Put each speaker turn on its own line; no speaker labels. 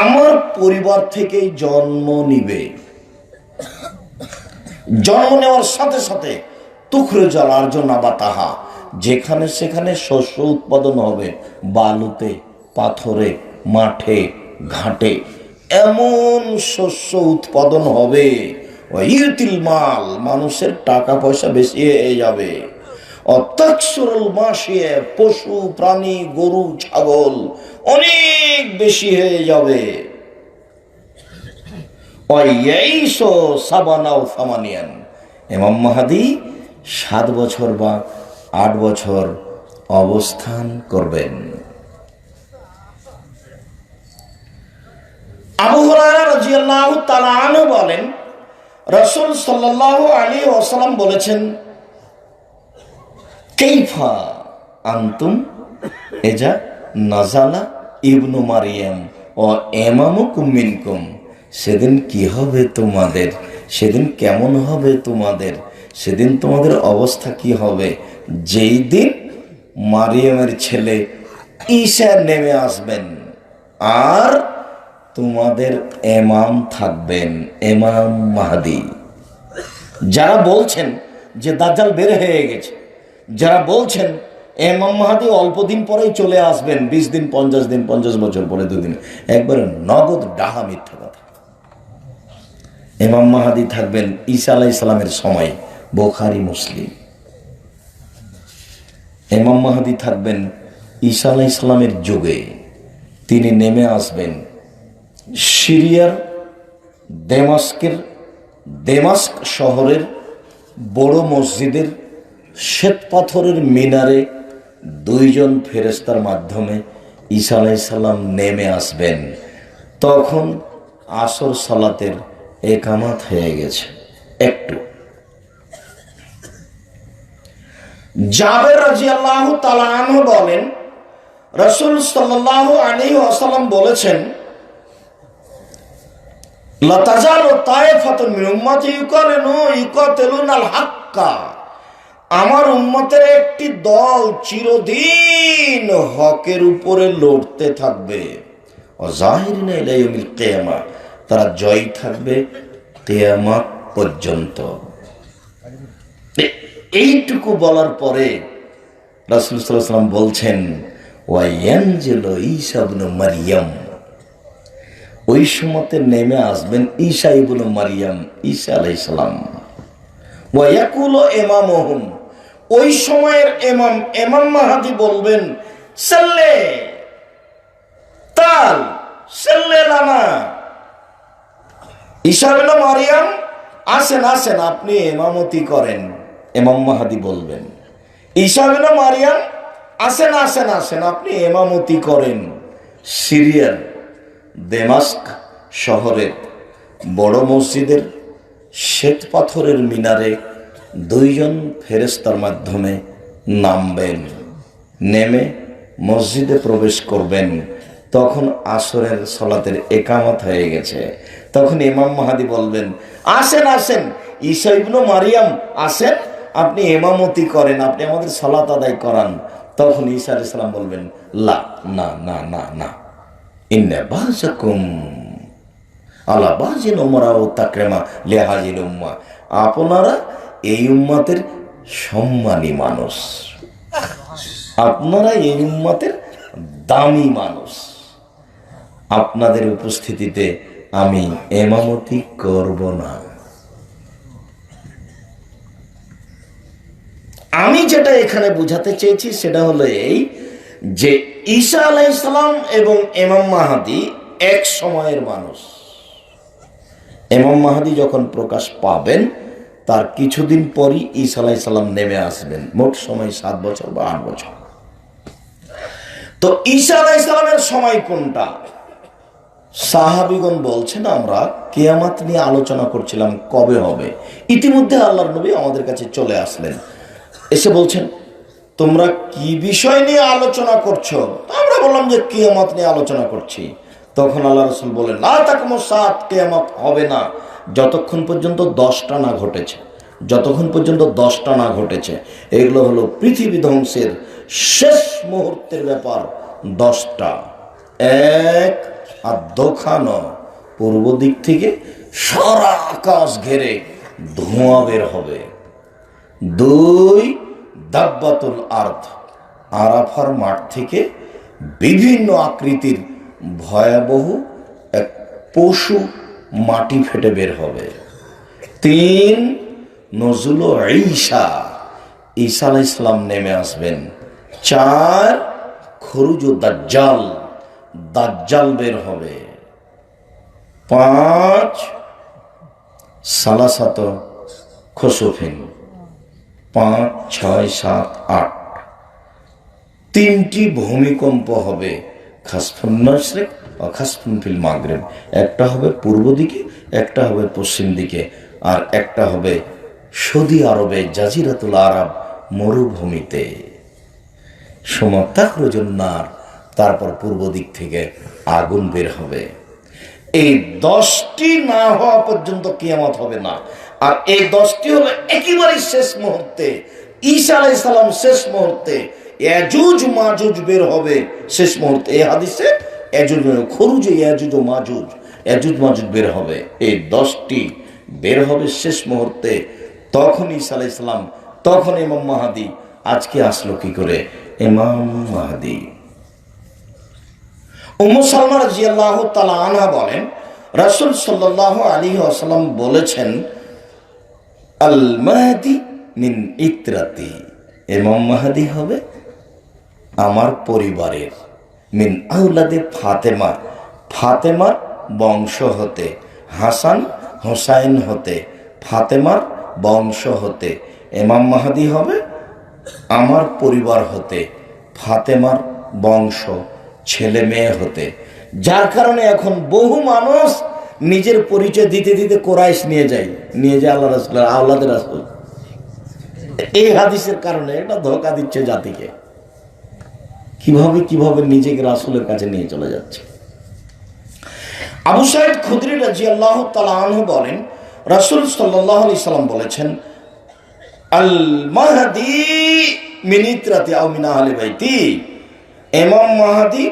আমার পরিবার থেকেই জন্ম নিবে। জন্ম নেওয়ার সাথে সাথে তুখরে জলার জন্য বা তাহা, যেখানে সেখানে শস্য উৎপাদন হবে বালুতে, পাথরে, মাঠে, ঘাটে, এমন শস্য উৎপাদন হবে ইউতিল মাল, মানুষের টাকা পয়সা বেশি হয়ে যাবে। অত্যাক্ষরল মাসিয়ে পশু, প্রাণী, গরু, ছাগল অনেক বেশি হয়ে যাবে। সাত বছর বা আট বছর অবস্থান করবেন। আবু রাদিয়াল্লাহু তাআলা বলেন, রাসূল সাল্লাল্লাহু আলাইহি ওয়াসাল্লাম বলেছেন, কেইফা আন্তুম এজা নাজালা ইবনু মারিয়াম ও এমামুকুম মিনকুম। সেদিন কি হবে তোমাদের? সেদিন কেমন হবে তোমাদের? সেদিন তোমাদের অবস্থা কি হবে? যেই দিন মারিয়ামের ছেলে ঈশা নেমে আসবেন, আর তোমাদের এমাম থাকবেন এমাম মাহাদি। যারা বলছেন যে দাজ্জাল বের হয়ে গেছে, যারা বলছেন এমাম মাহাদি অল্প দিন পরেই চলে আসবেন, বিশ দিন, পঞ্চাশ দিন, পঞ্চাশ বছর পরে দুদিন। একবারে নগদ ডাহা মিথ্যা কথা। এমাম মাহাদি থাকবেন ঈসা আলাহ ইসলামের সময়, বোখারি, মুসলিম। এমাম মাহাদি থাকবেন ঈসা আলাহ ইসলামের যুগে। তিনি নেমে আসবেন সিরিয়ার দেমাস্কের, দেমাস্ক শহরের বড় মসজিদের শ্বেত পাথরের মিনারে দুইজন ফেরেস্তার মাধ্যমে ঈসা আলাইসাল্লাম নেমে আসবেন। তখন আসর সালাতের একামাত হয়ে গেছে। একটু। জাবের রাজি আল্লাহ বলেন, রসুল সাল্লাহ আলী আসাল্লাম বলেছেন লতাজাল ও তায়েফাতুন মিন উম্মতি ইউকালিনু ইউকাতিলুনাল হাক্কা। আমার উম্মতের একটি দল চিরদিন হকের উপরে লড়তে থাকবে। ইলা তারা জয় থাকবে কিয়ামত পর্যন্ত। এইটুকু বলার পরে রাসূল সাল্লাল্লাহু আলাইহি ওয়াসাল্লাম বলছেন ইবনে ওই সময়তে নেমে আসবেন ঈসা ইবনে মারিয়াম, ঈসা আলাইসালাম ওয়াকুল এমাম ওই সময়ের এমাম এমাম মাহাদি বলবেন, সেল্লে, তাল, সেল্লে লানা ইবনে মারিয়াম, আসেন আসেন, আপনি এমামতি করেন। এমাম মাহাদি বলবেন। ইবনে মারিয়াম, আসেন আসেন আসেন, আপনি এমামতি করেন। সিরিয়ার দেমাস্ক শহরের বড় মসজিদের শ্বেত পাথরের মিনারে দুইজন ফেরেস্তার মাধ্যমে নামবেন, নেমে মসজিদে প্রবেশ করবেন। তখন আসরের সলাতের একামত হয়ে গেছে। তখন ইমাম মাহাদি বলবেন, আসেন আসেন, ঈসা ইবনু মারিয়াম, আসেন, আপনি এমামতি করেন, আপনি আমাদের সলাত আদায় করান। তখন ঈসা আলাইহিস সালাম বলবেন, লা, না না না না, ইন্না বাজাকুম আলা বাজিন ওমরা ও তাকরেমা উম্মা। আপনারা এই উম্মাতের সম্মানী মানুষ। আপনারা এই উম্মাতের দামি মানুষ। আপনাদের উপস্থিতিতে আমি এমামতি করব না। আমি যেটা এখানে বোঝাতে চেয়েছি সেটা হলো এই যে ঈসা ইসলাম এবং এমাম মাহাদি এক সময়ের মানুষ। এমাম মাহাদি যখন প্রকাশ পাবেন তার কিছুদিন পরই ঈসা আলাইসাল্লাম নেমে আসবেন। মোট সময় সাত বছর বা আট বছর। তো ঈসা আলাইসালামের সময় কোনটা? সাহাবিগণ বলছেন, আমরা কেয়ামাত নিয়ে আলোচনা করছিলাম কবে হবে। ইতিমধ্যে আল্লাহর নবী আমাদের কাছে চলে আসলেন। এসে বলছেন, তোমরা কি বিষয় নিয়ে আলোচনা করছ? আমরা বললাম যে, কেয়ামত নিয়ে আলোচনা করছি। তখন আল্লাহ রসুল বলেন না তাকমো সাত, কেয়ামত হবে না। যতক্ষণ পর্যন্ত দশটা না ঘটেছে, যতক্ষণ পর্যন্ত দশটা না ঘটেছে, এগুলো হলো পৃথিবী ধ্বংসের শেষ মুহূর্তের ব্যাপার, দশটা। এক আর দোখানো পূর্ব দিক থেকে সারা আকাশ ঘেরে ধোঁয়া বের হবে। দুই, দাব্বাতুল আর্থ আরাফার মাঠ থেকে বিভিন্ন আকৃতির ভয়াবহ এক পশু মাটি ফেটে বের হবে। তিন, নজরুল ঈশা। ঈসা আলাহ ইসলাম নেমে আসবেন। চার, খরুজ দাজ্জাল। দাজ্জাল বের হবে। পাঁচ, সালাসাত খসফিন। পাঁচ, ছয়, সাত, আট। তিনটি ভূমিকম্প হবে। খাসফুন খাসফুন ফিল মাগরেব একটা হবে পূর্ব দিকে, একটা হবে পশ্চিম দিকে, আর একটা হবে সৌদি আরবে, জাজিরাতুল আরব মরুভূমিতে। সমাত্তাকরজন্নার তারপর পূর্ব দিক থেকে আগুন বের হবে। এই দশটি না হওয়া পর্যন্ত কিয়ামত হবে না। আর এই দশটি হলো একেবারে শেষ মুহূর্তে। ঈসা আলাই সালাম শেষ মুহূর্তে এজুজ মাজুজ বের হবে। শেষ মুহূর্তে এই হাদিসে এজুজ খরুজ এজুজ ও মাজুজ। এজুজ মাজুজ বের হবে। এই দশটি বের হবে শেষ মুহূর্তে। তখন ঈসা আলাই সালাম, তখন ইমাম মাহাদি। আজকে আসলো কি করে? ইমাম মাহাদি। উম্মু সালমা রাজিয়াল্লাহু তাআলা আনহা বলেন, রাসূল সাল্লাল্লাহু আলাইহি ওয়াসাল্লাম বলেছেন, আল মাহদি মিন ইত্রাতি। ইমাম মাহদি হবে আমার পরিবারের। মিন আউলাদে ফাতেমা ফাতেমার বংশ হতে, হাসান হোসাইন হতে, ফাতেমার বংশ হতে এমাম মাহাদি হবে, আমার পরিবার হতে, ফাতেমার বংশ, ছেলে মেয়ে হতে। যার কারণে এখন বহু মানুষ নিজের পরিচয় দিতে দিতে কোরাইশ নিয়ে যায় নিয়ে যায় আল্লাহ রাসুল আল্লাদের রাসুল। এই হাদিসের কারণে এটা ধোকা দিচ্ছে জাতিকে। কীভাবে কীভাবে নিজেকে রাসুলের কাছে নিয়ে চলে যাচ্ছে? আবু সাহেব খুদরি রাজি আল্লাহ তালু বলেন, রাসুল সাল্লাহ আলি সাল্লাম বলেছেন, আল মাহাদি মিনিত রাতে আমিনা আলি ভাইতি এমাম মাহাদি